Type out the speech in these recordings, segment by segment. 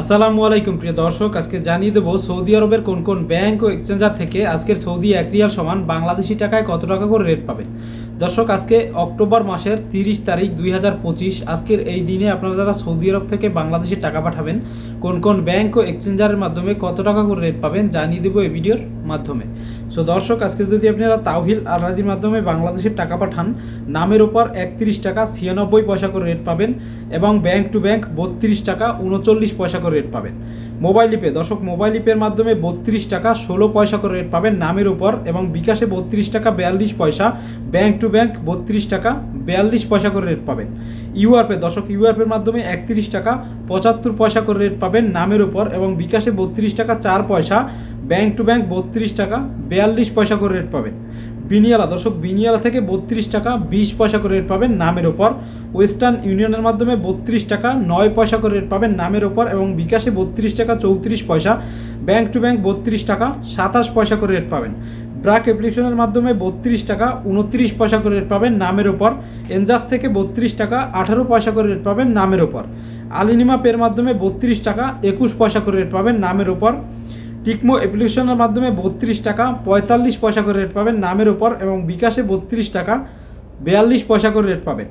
আসসালামু আলাইকুম, প্রিয় দর্শক। আজকে জানিয়ে দেবো, সৌদি আরবের কোন কোন ব্যাংক ও এক্সচেঞ্জার থেকে আজকের সৌদি এক রিয়াল সমান বাংলাদেশি টাকায় কত টাকা করে রেট পাবেন? দর্শক, আজকে অক্টোবর মাসের তিরিশ তারিখ দুই হাজার পঁচিশ, আজকের এই দিনে আপনারা যারা সৌদি আরব থেকে বাংলাদেশে টাকা পাঠাবেন, কোন কোন ব্যাংক ও এক্সচেঞ্জারের মাধ্যমে কত টাকা করে রেট পাবেন জানিয়ে দেবো এই ভিডিওর মাধ্যমে। সো দর্শক, আজকে যদি আপনারা তাওহিল আল রাজির মাধ্যমে বাংলাদেশের টাকা পাঠান, নামের উপর একত্রিশ টাকা ছিয়ানব্বই পয়সা করে রেট পাবেন এবং ব্যাংক টু ব্যাংক বত্রিশ টাকা উনচল্লিশ পয়সা করে রেট পাবেন। মোবাইল ইপে দর্শক মোবাইল ইপের মাধ্যমে বত্রিশ টাকা ষোলো পয়সা করে রেট পাবেন নামের উপর এবং বিকাশে বত্রিশ টাকা বিয়াল্লিশ পয়সা ব্যাংক টু ব্যাংক বত্রিশ টাকা বিয়াল্লিশ পয়সা করে রেট পাবেন। ইউআরপে দর্শক ইউআরপের মাধ্যমে একত্রিশ টাকা পঁচাত্তর পয়সা করে রেট পাবেন নামের উপর এবং বিকাশে বত্রিশ টাকা চার পয়সা ব্যাংক টু ব্যাংক বত্রিশ টাকা বিয়াল্লিশ পয়সা করে রেট পাবেন। বিনিয়ালা, দর্শক, বিনিয়ালা থেকে বত্রিশ টাকা বিশ পয়সা করে রেট পাবেন নামের ওপর। ওয়েস্টার্ন ইউনিয়নের মাধ্যমে বত্রিশ টাকা নয় পয়সা করে রেট পাবেন নামের ওপর এবং বিকাশে বত্রিশ টাকা চৌত্রিশ পয়সা। ব্যাংক টু ব্যাংক বত্রিশ টাকা সাতাশ পয়সা করে রেট পাবেন। ব্রাক অ্যাপ্লিকেশনের মাধ্যমে বত্রিশ টাকা উনত্রিশ পয়সা করে রেট পাবেন নামের ওপর। এনজাস থেকে বত্রিশ টাকা আঠারো পয়সা করে রেট পাবেন নামের ওপর। আলিনিমা পের মাধ্যমে বত্রিশ টাকা একুশ পয়সা করে রেট পাবেন নামের ওপর। টিকমো অ্যাপ্লিকেশনের মাধ্যমে বত্রিশ টাকা, পঁয়তাল্লিশ পয়সা করে রেট পাবেন নামের ওপর এবং বিকাশে বত্রিশ টাকা, বিয়াল্লিশ পয়সা করে রেট পাবেন।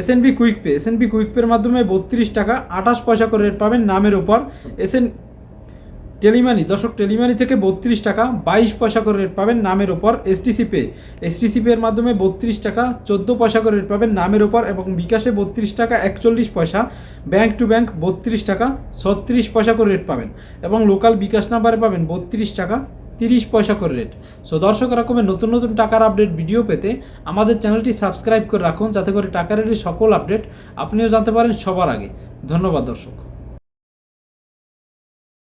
S N B quick pay SNB quick পের মাধ্যমে বত্রিশ টাকা, আঠাশ পয়সা করে রেট পাবেন নামের ওপর এসএন টেলিমানি, দর্শক টেলিমানি থেকে বত্রিশ টাকা, বাইশ পয়সা করে রেট পাবেন নামের ওপর এসটিসি পে এসটিসি পে এর মাধ্যমে বত্রিশ টাকা, চোদ্দ পয়সা করে রেট পাবেন নামের ওপর এবং বিকাশে বত্রিশ টাকা, একচল্লিশ পয়সা ব্যাংক টু ব্যাংক বত্রিশ টাকা, ছত্রিশ পয়সা করে রেট পাবেন এবং লোকাল বিকাশ নাম্বারে পাবেন বত্রিশ টাকা, তিরিশ পয়সা করে রেট সো দর্শক রকমের নতুন নতুন টাকার আপডেট ভিডিও পেতে আমাদের চ্যানেলটি সাবস্ক্রাইব করে রাখুন, যাতে করে টাকার রেটের সকল আপডেট আপনিও জানতে পারেন সবার আগে। ধন্যবাদ, দর্শক।